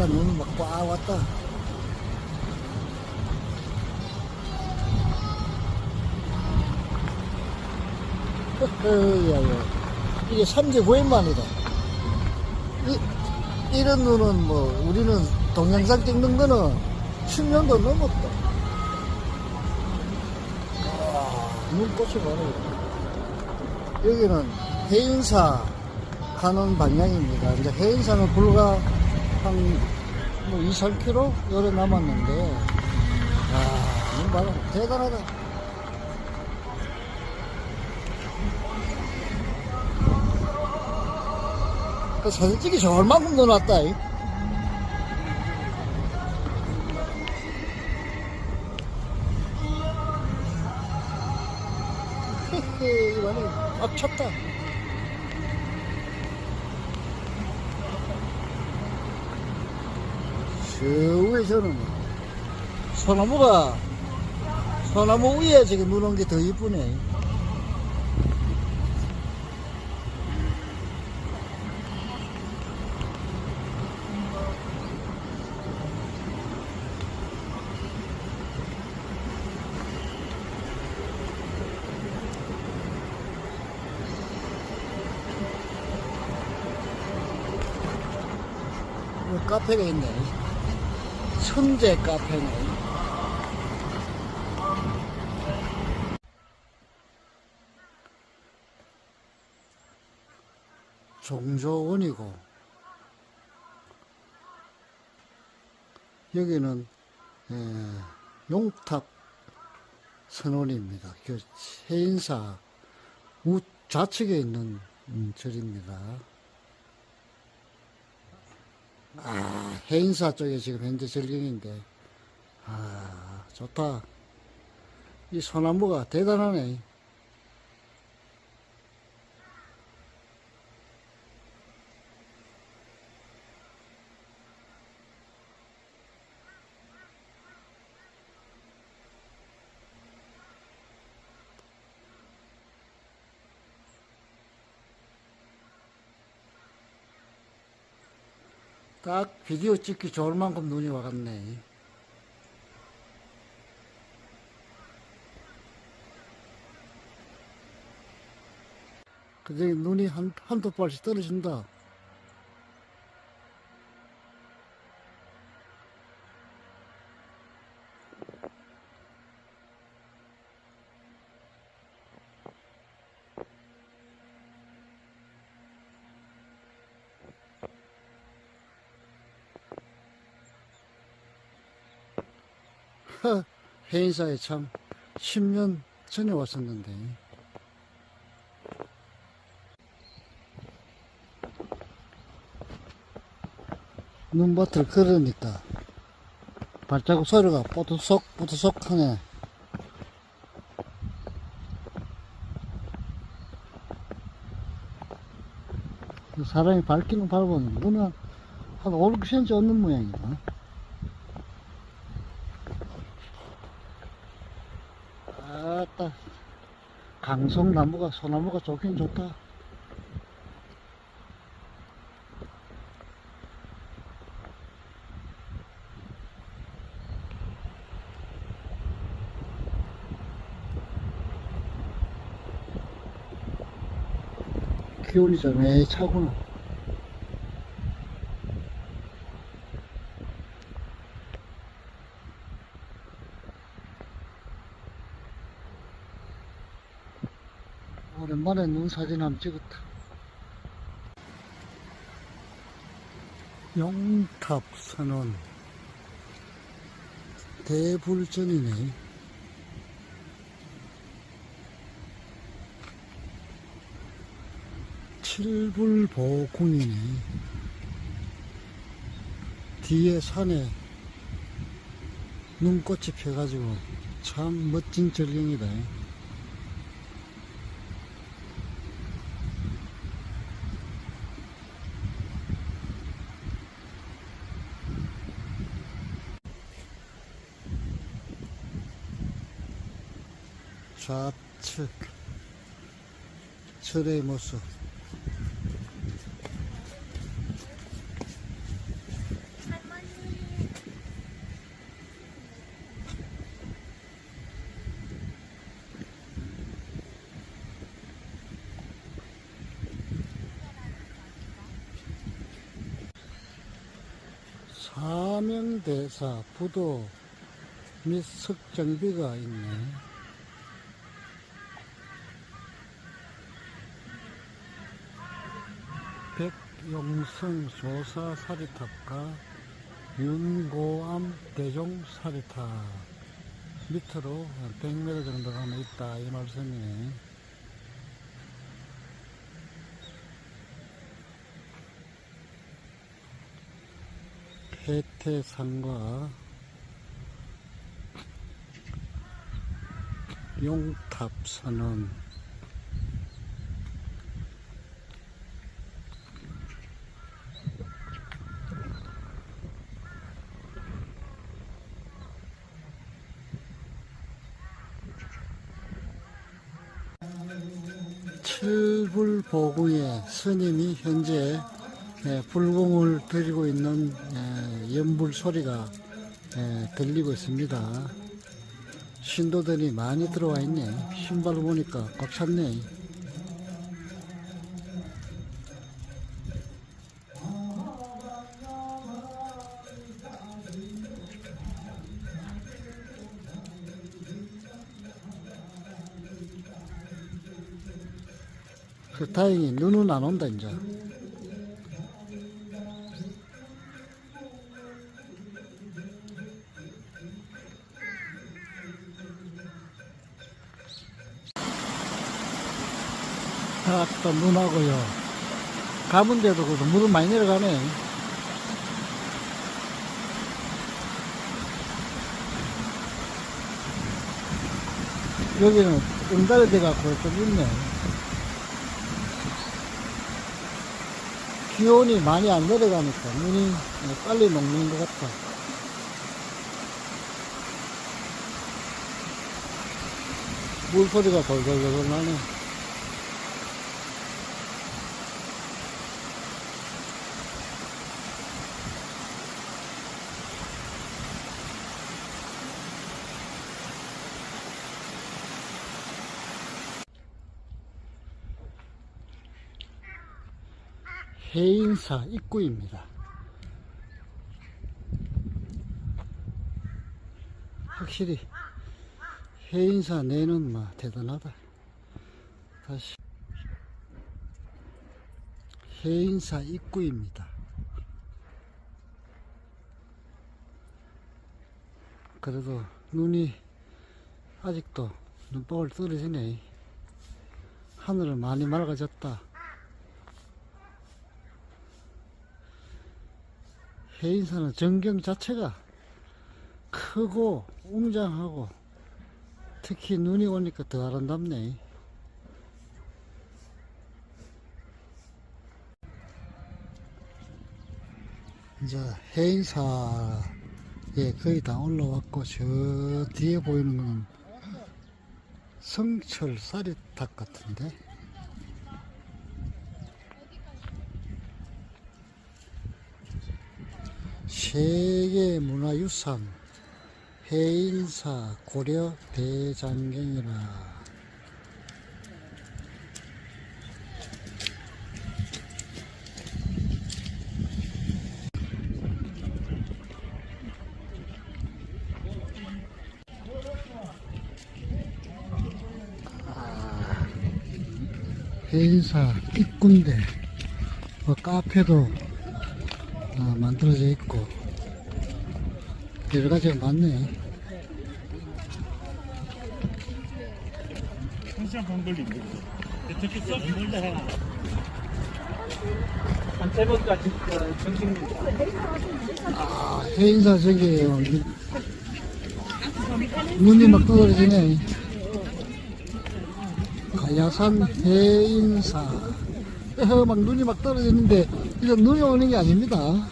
왔다 눈이 막꽉 왔다. 야야. 이게 3개 9일만이다. 이, 이런 눈은 뭐 우리는 동영상 찍는 거는 10년도 넘었다. 와, 눈꽃이 많아요 여기는 해인사 가는 방향입니다. 이제 해인사는 불과 한뭐 2, 3km 요래 남았는데, 아, 눈 봐라. 대단하다. 그 사진 찍기 좋을 만큼 넣어놨다. 이. 이거는 꽉 찼다. 저 위에 저는 뭐 소나무가 소나무 위에 지금 눈 온 게 더 이쁘네. 카페가 있네. 천재 카페네. 종조원이고 여기는 에, 용탑 선원입니다. 그 해인사 우 좌측에 있는 음, 절입니다. 아, 해인사 쪽에 지금 현재 절경인데, 아, 좋다. 이 소나무가 대단하네. 딱 비디오 찍기 좋을 만큼 눈이 와갔네. 근데 눈이 한, 한두 발씩 떨어진다. 허, 해인사에 참 10년 전에 왔었는데. 눈밭을 걸으니까 발자국 소리가 뽀드속 뽀드속 하네. 사람이 밟기는 밟았는데 눈은 한 5, 6cm 얻는 모양이다. 아따 강성나무가 소나무가 좋긴 좋다. 기온이 좀 애 차구나 오랜만에 눈 사진 한번 찍었다. 용탑 선원 대불전이네. 칠불보궁이네. 뒤에 산에 눈꽃이 펴가지고 참 멋진 절경이다. 좌측 철의 모습 사명대사 부도 및 석정비가 있네. 용성 조사 사리탑과 윤고암 대종 사리탑 밑으로 100m 정도 가면 있다 이 말씀이네. 해태산과 용탑선은 칠불보궁의 스님이 현재 예, 불공을 드리고 있는 예, 연불 소리가 예, 들리고 있습니다. 신도들이 많이 들어와 있네. 신발을 보니까 꽉 찼네. 다행히 눈은 안 온다 이제. 아또 눈하고요. 가면 데도 그래도 물은 많이 내려가네. 여기는 응달이 돼갖고 좀 있네. 기온이 많이 안 내려가니까 눈이 빨리 녹는 것 같아. 물소리가 돌돌돌 나네. 해인사 입구입니다. 확실히 해인사 내는 막 대단하다. 다시 해인사 입구입니다. 그래도 눈이 아직도 눈방울 떨어지네. 하늘은 많이 맑아졌다. 해인사는 전경 자체가 크고 웅장하고 특히 눈이 오니까 더 아름답네. 이제 해인사에 거의 다 올라왔고 저 뒤에 보이는 건 성철 쌀이탑 같은데 세계 문화유산 해인사 고려 대장경이라. 아, 해인사 입구인데 뭐 카페도 아, 만들어져 있고 여러 가지가 많네. 한 시간 반 걸린대. 대체 써? 멀다 해. 한세 번까지 정식 아, 해인사 저기 눈이 막 떨어지네. 가야산 해인사. 어, 막 눈이 막 떨어지는데 이건 눈이 오는 게 아닙니다.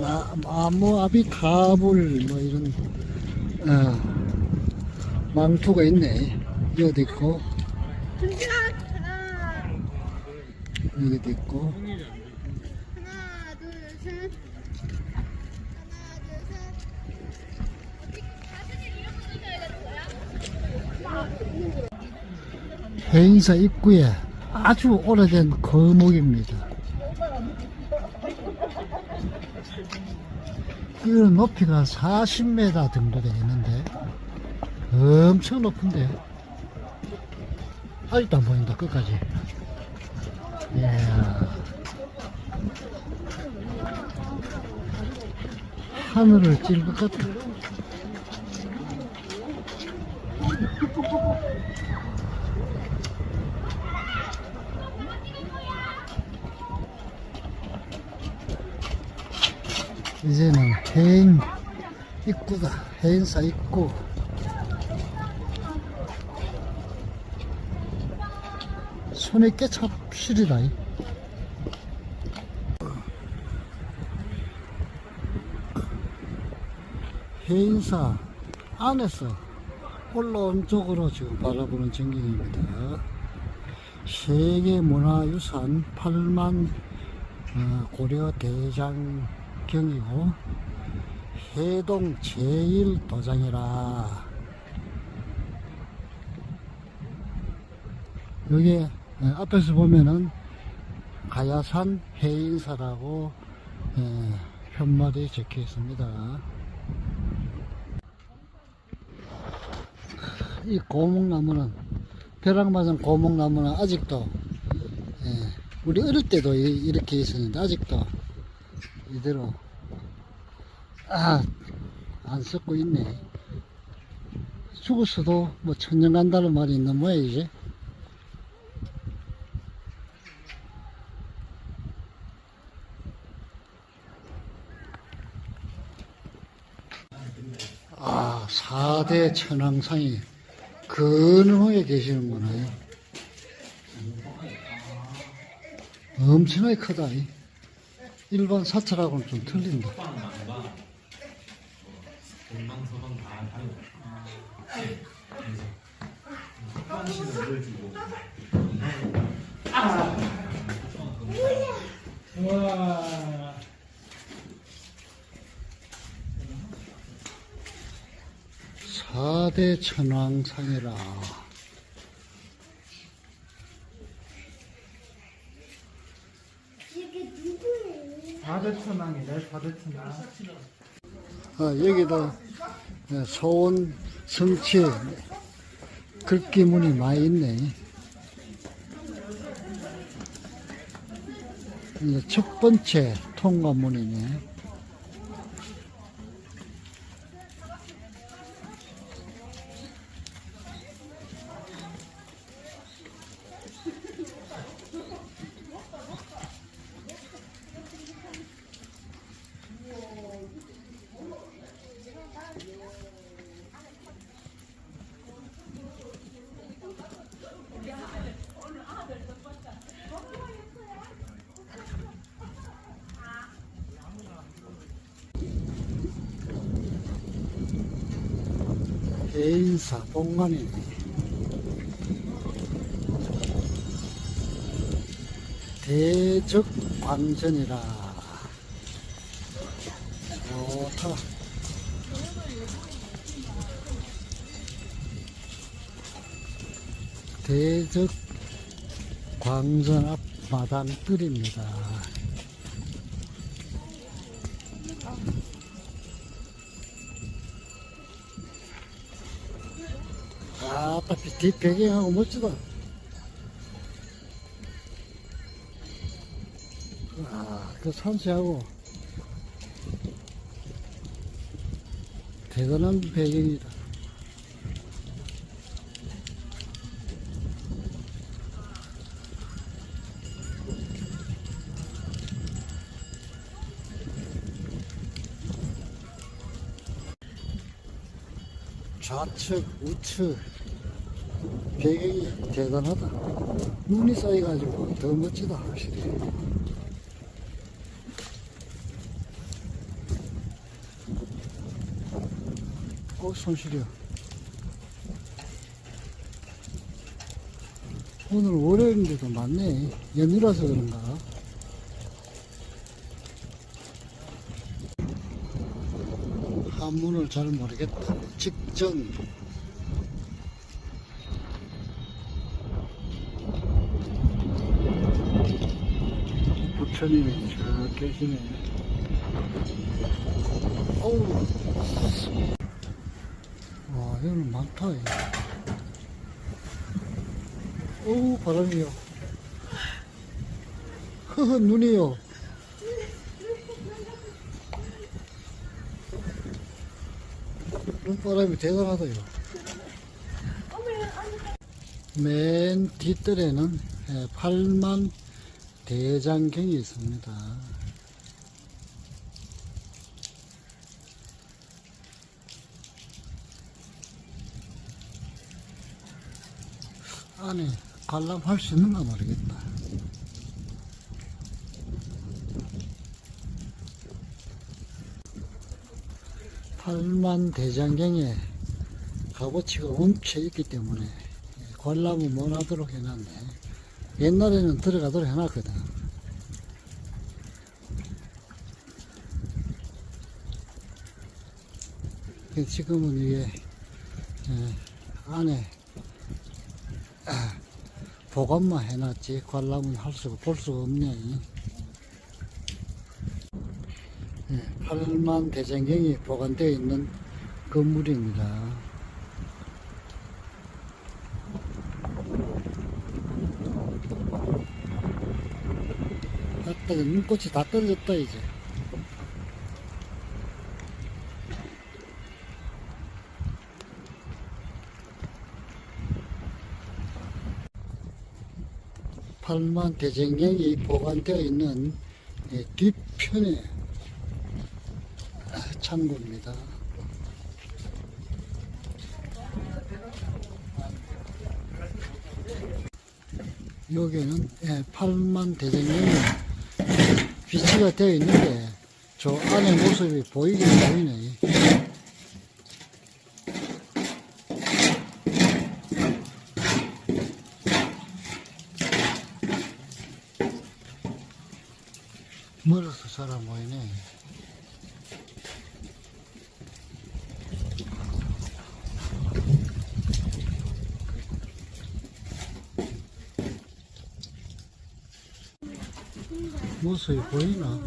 나, 나무 아비 가불 뭐 이런 어, 망토가 있네. 여기도 있고 여기도 있고 하나, 둘, 셋. 해인사 입구에 아주 오래된 거목입니다. 이거는 높이가 40m 정도 되겠는데 엄청 높은데 아직도 안 보인다 끝까지 이야. 하늘을 찔것 같다 이제는 해인 입구다 해인사 입구 손에 시리다 이. 해인사 안에서 올라온 쪽으로 지금 바라보는 전경입니다. 세계문화유산 8만 어, 고려 대장 경이고 해동 제1도장이라 여기 어, 앞에서 보면은 가야산 해인사라고 예, 편말이 적혀 있습니다. 이 고목나무는 벼락 맞은 고목나무는 아직도 예, 우리 어릴 때도 이- 이렇게 있었는데 아직도 이대로 아, 안 썩고 있네. 죽었어도 뭐 천년 간다는 말이 있는 모양이지. 아, 4대 천왕상이 근흥에 계시는구나. 엄청나게 크다. 이. 일반 사찰하고는 좀 틀린다. 사대 천왕상이라. 아, 여기다 예, 소원 성취 글귀문이 많이 있네. 첫 번째 통과문이네. 해인사 본관이네. 대적광전이라. 좋다. 대적 광전 앞 마당뜰입니다. 아, 딱뒷 배경하고 멋지다. 아, 그 산세하고 대단한 배경이다. 좌측, 우측 배경이 대단하다. 눈이 쌓여가지고 더 멋지다, 확실히. 어, 손실이야. 오늘 월요일인데도 많네. 연휴라서 그런가. 관문을 잘 모르겠다. 직전. 부처님이 쭉 계시네. 어우. 와, 여기는 많다. 어우, 바람이요. 흐흐, 눈이요. 바람이 대단하다요. 맨 뒷뜰에는 예, 8만 대장경이 있습니다. 안에 관람할 수 있는가 모르겠다. 팔만 대장경에 값어치가 엄청 있기 때문에 관람은 못 하도록 해놨네. 옛날에는 들어가도록 해놨거든. 지금은 이게 예, 안에 아, 보관만 해놨지 관람은 할 수가 볼 수가 없네. 예, 8만 대장경이 보관되어 있는 건물입니다. 아따 눈꽃이 다 떨어졌다 이제 팔만 대전경이 보관되어 있는 예, 뒤편에 아, 창고입니다. 여기는 예, 팔만 대전경이 비치가 되어 있는데 저 안의 모습이 보이긴 보이네. 멀어서 잘안 보이네. 모습이 보이나?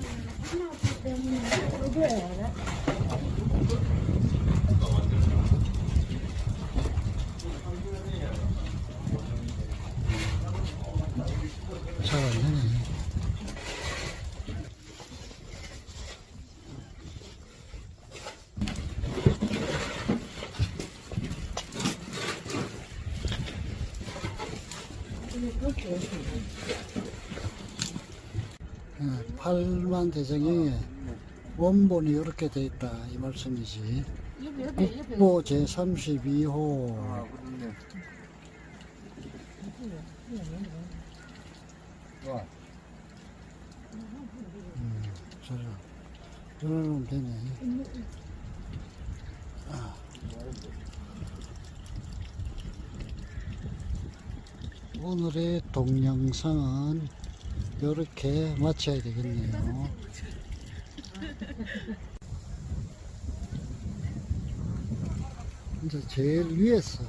잘 안 되네. 예, 팔만 대장경에 원본이 이렇게 돼 있다 이 말씀이지. 국보 제 32호. 음, 저러 저러면 되네. 아. 오늘의 동영상은 이렇게 마쳐야 되겠네요. 이제 제일 위에서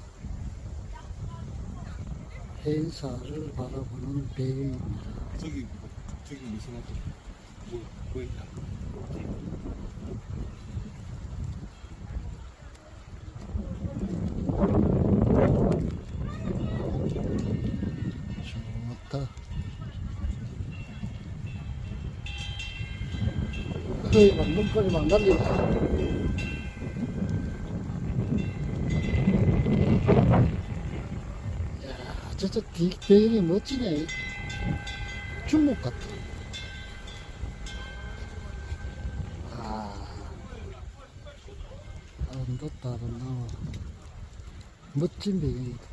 해인사를 바라보는 배경입니다. 저기 저기 무슨? 뭐보인다. 좋다. 거의 막 눈거리 막 날린다. 야, 저저 뒷배경이 멋지네. 중국 같아. 아, 아름답다, 아름다워. 멋진 배경이다.